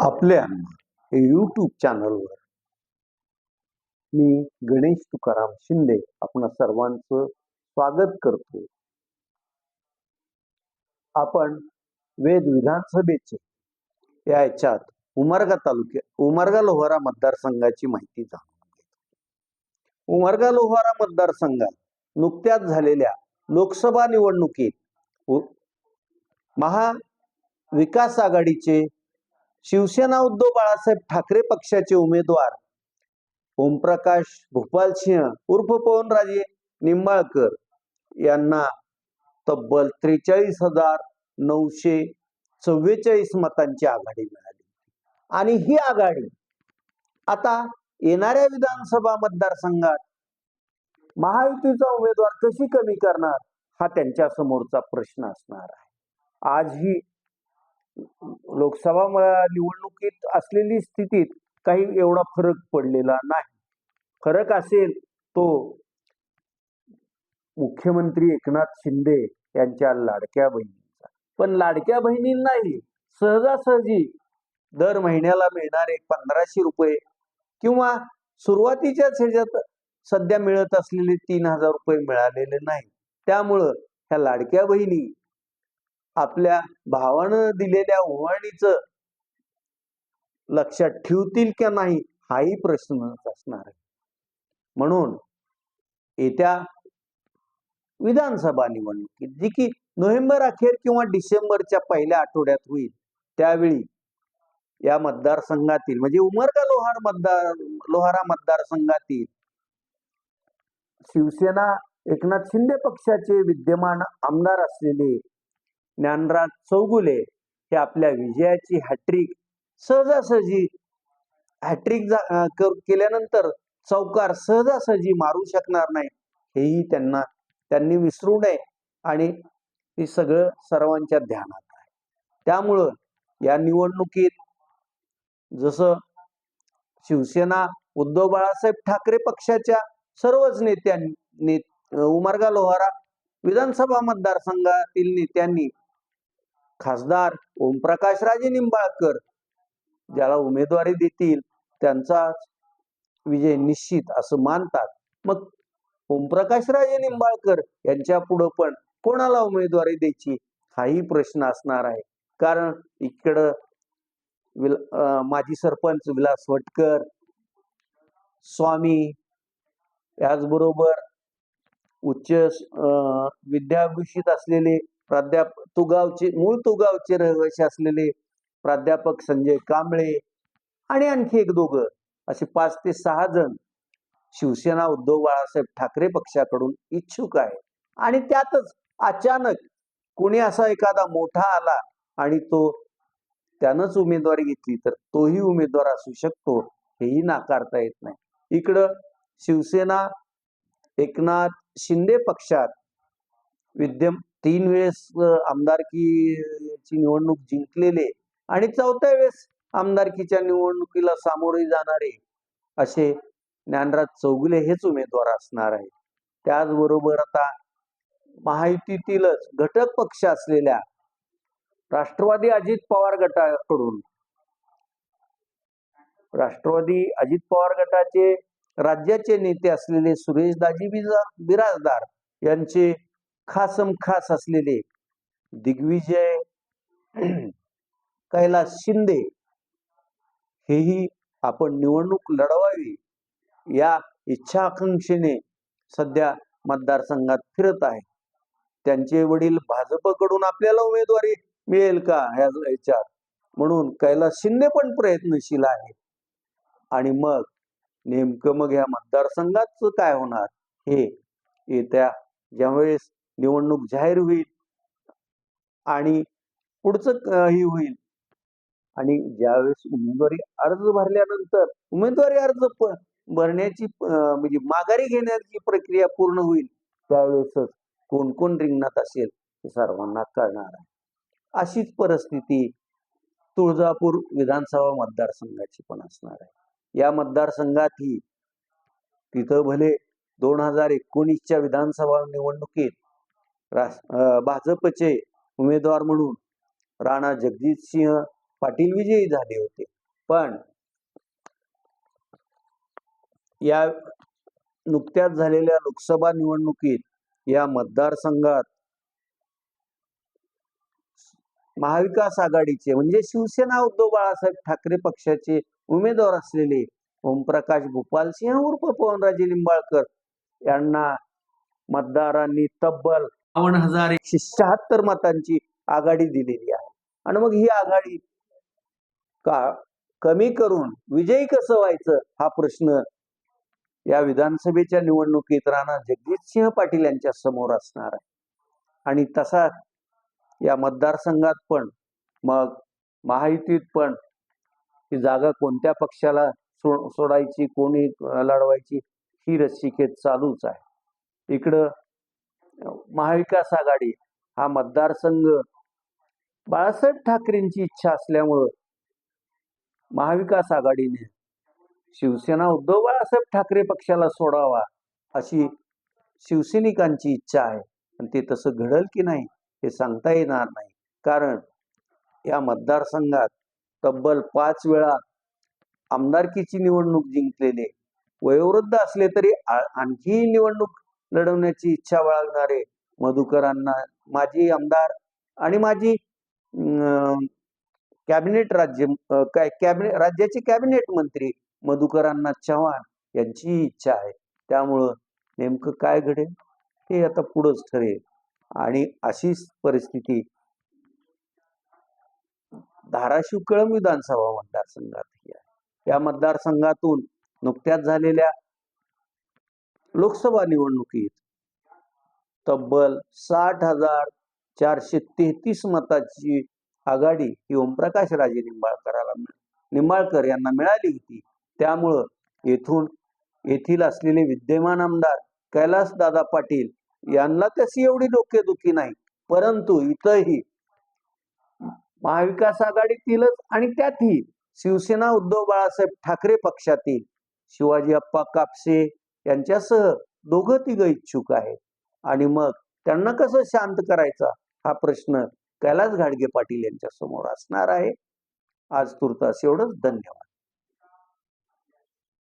आपल्या यूट्यूब चॅनलवर मी गणेश तुकाराम शिंदे आपण सर्वांचं स्वागत करतो. आपण वेद विधानसभेचे या याच्यात उमरगा तालुक्या उमरगा लोहारा मतदारसंघाची माहिती जाणून उमरगा लोहारा मतदारसंघात नुकत्याच झालेल्या लोकसभा निवडणुकीत उ- महाविकास आघाडीचे शिवसेना उद्धव बाळासाहेब ठाकरे पक्षाचे उमेदवार ओमप्रकाश भोपाल सिंह उर्फ पवनराजे निंबाळकर यांना तब्बल त्रेचाळीस हजार नऊशे चव्वेचाळीस मतांची आघाडी मिळाली. आणि ही आघाडी आता येणाऱ्या विधानसभा मतदारसंघात महायुतीचा उमेदवार कशी कमी करणार हा त्यांच्या समोरचा प्रश्न असणार आहे. आज ही लोकसभा निवडणुकीत असलेली स्थितीत काही एवढा फरक पडलेला नाही. फरक असेल तो मुख्यमंत्री एकनाथ शिंदे यांच्या लाडक्या बहिणींचा. पण लाडक्या बहिणींनाही सहजासहजी दर महिन्याला मिळणारे पंधराशे रुपये किंवा सुरुवातीच्याच ह्याच्यात सध्या मिळत असलेले तीन हजार रुपये मिळालेले नाही. त्यामुळं ह्या लाडक्या बहिणी आपल्या भावानं दिलेल्या ओवाळणीचं लक्षात ठेवतील का नाही हाही प्रश्न असणार आहे. म्हणून येत्या विधानसभा निवडणुकीत जी की नोव्हेंबर अखेर किंवा डिसेंबरच्या पहिल्या आठवड्यात होईल त्यावेळी या मतदारसंघातील म्हणजे उमरगा लोहार मतदार लोहारा मतदारसंघातील शिवसेना एकनाथ शिंदे पक्षाचे विद्यमान आमदार असलेले ज्ञानराज चौगुले हे आपल्या विजयाची हॅट्रिक सहजासहजी हॅट्रिक केल्यानंतर चौकार सहजासहजी मारू शकणार नाही हेही त्यांना त्यांनी विसरू नये आणि हे सगळं सर्वांच्या ध्यानात आहे. त्यामुळं या निवडणुकीत जसं शिवसेना उद्धव बाळासाहेब ठाकरे पक्षाच्या सर्वच नेत्यांनी उमरगा लोहारा विधानसभा मतदारसंघातील नेत्यांनी खासदार ओमप्रकाश राजे निंबाळकर ज्याला उमेदवारी देतील त्यांचा विजय निश्चित असं मानतात. मग ओमप्रकाश राजे निंबाळकर यांच्या पुढं पण कोणाला उमेदवारी द्यायची हाही प्रश्न असणार आहे. कारण इकडं विल माजी सरपंच विलास वटकर स्वामी याचबरोबर उच्च अं, विद्याभूषित असलेले प्राध्याप तुगावचे मूळ तुगावचे रहिवासी असलेले प्राध्यापक संजय कांबळे आणि आणखी एक दोघं असे पाच ते सहा जण शिवसेना उद्धव बाळासाहेब ठाकरे पक्षाकडून इच्छुक आहे आणि त्यातच अचानक कोणी असा एखादा मोठा आला आणि तो त्यानंच उमेदवारी घेतली तर तोही उमेदवार असू शकतो हेही नाकारता येत नाही. इकडं शिवसेना एकनाथ शिंदे पक्षात विद्यम तीन वेळेस आमदारकीची निवडणूक जिंकलेले आणि चौथ्या वेळेस आमदारकीच्या निवडणुकीला सामोरे जाणारे असे ज्ञानराज चौगुले हेच उमेदवार असणार आहे त्याचबरोबर आता महायुतीतीलच घटक पक्ष असलेल्या राष्ट्रवादी अजित पवार गटाकडून राष्ट्रवादी अजित पवार गटाचे राज्याचे नेते असलेले सुरेश दाजी बिराजदार यांचे खासम खास असलेले दिग्विजय कैलास शिंदे हेही आपण निवडणूक लढवावी या इच्छा आकांक्षेने सध्या मतदारसंघात फिरत आहे. त्यांचे वडील भाजपकडून आपल्याला उमेदवारी मिळेल का ह्याचा विचार? म्हणून कैलास शिंदे पण प्रयत्नशील आहे आणि मग नेमकं मग ह्या मतदारसंघाचं काय होणार हे येत्या ज्यावेळेस निवडणूक जाहीर होईल आणि पुढचं ही होईल. आणि ज्यावेळेस उमेदवारी अर्ज भरल्यानंतर उमेदवारी अर्ज भरण्याची म्हणजे माघारी घेण्याची प्रक्रिया पूर्ण होईल त्यावेळेसच कोण कोण रिंगणात असेल हे सर्वांना कळणार आहे. अशीच परिस्थिती तुळजापूर विधानसभा मतदारसंघाची पण असणार आहे. या मतदारसंघातही तिथं भले दोन हजार एकोणीसच्या विधानसभा निवडणुकीत रास- भाजपचे उमेदवार म्हणून राणा जगजितसिंह पाटील विजयी झाले होते. पण या नुकत्याच झालेल्या लोकसभा निवडणुकीत या मतदारसंघात महाविकास आघाडीचे म्हणजे शिवसेना उद्धव बाळासाहेब ठाकरे पक्षाचे उमेदवार असलेले ओमप्रकाश गोपालसिंह उर्फ पवनराजे लिंबाळकर यांना मतदारांनी तब्बल बावन्न हजार एकशे शहात्तर मतांची आघाडी दिलेली आहे. आणि मग ही आघाडी का कमी करून विजयी कसं व्हायचं हा प्रश्न या विधानसभेच्या निवडणुकीत राणा जगजितसिंह पाटील यांच्या समोर असणार आहे. आणि तसा या मतदारसंघात पण मग महायुतीत पण ही जागा कोणत्या पक्षाला सो सोडायची कोणी लढवायची ही रस्सिकेत चालूच आहे. इकडं महाविकास आघाडी हा मतदारसंघ बाळासाहेब ठाकरेंची इच्छा असल्यामुळं महाविकास आघाडीने शिवसेना उद्धव बाळासाहेब ठाकरे पक्षाला सोडावा अशी शिवसैनिकांची इच्छा आहे. आणि ते तसं घडल की नाही हे सांगता येणार नाही. कारण या मतदारसंघात तब्बल पाच वेळा आमदारकीची निवडणूक जिंकलेले वयोवृद्ध असले तरी आणखी निवडणूक लढवण्याची इच्छा बाळगणारे मधुकरांना माजी आमदार आणि माजी कॅबिनेट राज्य काय कॅबिनेट राज्याचे कॅबिनेट मंत्री मधुकरांना चव्हाण यांची इच्छा आहे. त्यामुळं नेमकं काय घडेल हे आता पुढंच ठरेल. आणि अशीच परिस्थिती धाराशिव कळंब विधानसभा मतदारसंघातही आहे. या मतदारसंघातून नुकत्याच झालेल्या लोकसभा निवडणुकीत तब्बल साठ हजार चारशे तेहतीस मताची आघाडी ही ओमप्रकाश राजे निंबाळकराला निंबाळकर यांना मिळाली होती. त्यामुळं येथून येथील असलेले विद्यमान आमदार कैलास दादा पाटील यांना त्याची एवढी डोकेदुखी नाही? परंतु इथंही महाविकास आघाडीतीलच आणि त्यातही शिवसेना उद्धव बाळासाहेब ठाकरे पक्षातील शिवाजी अप्पा कापसे यांच्यासह दोघं तिघं इच्छुक आहेत. आणि मग त्यांना कसं शांत करायचा? हा प्रश्न कैलास घाडगे पाटील यांच्या समोर असणार आहे. आज तुर्तास एवढंच. धन्यवाद.